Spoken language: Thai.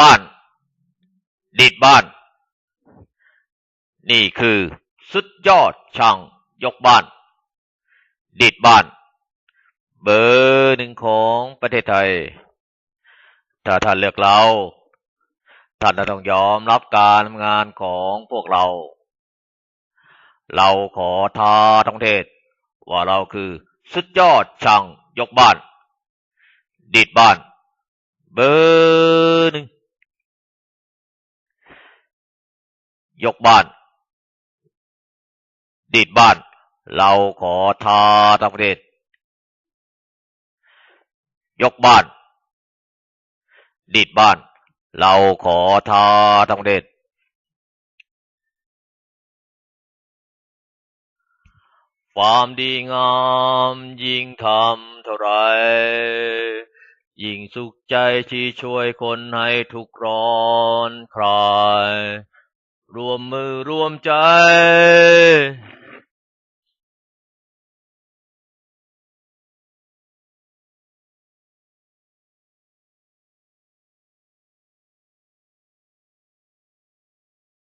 บ้าน ดีดบ้าน นี่คือสุดยอดช่างยกบ้าน ดีดบ้าน เบอร์หนึ่งของประเทศไทย ถ้าท่านเลือกเรา ท่านจะต้องยอมรับการทำงานของพวกเรา เราขอท้าทั้งเทศ ว่าเราคือสุดยอดช่างยกบ้าน ดีดบ้าน เบอร์ ยกบ้าน ดีดบ้าน เราขอท้าทั้งประเทศ ยกบ้าน ดีดบ้าน เราขอท้าทั้งประเทศ ความดีงามยิ่งทำเท่าไรยิ่งสุขใจที่ช่วยคนให้ทุกร้อนคลายร trời. ơi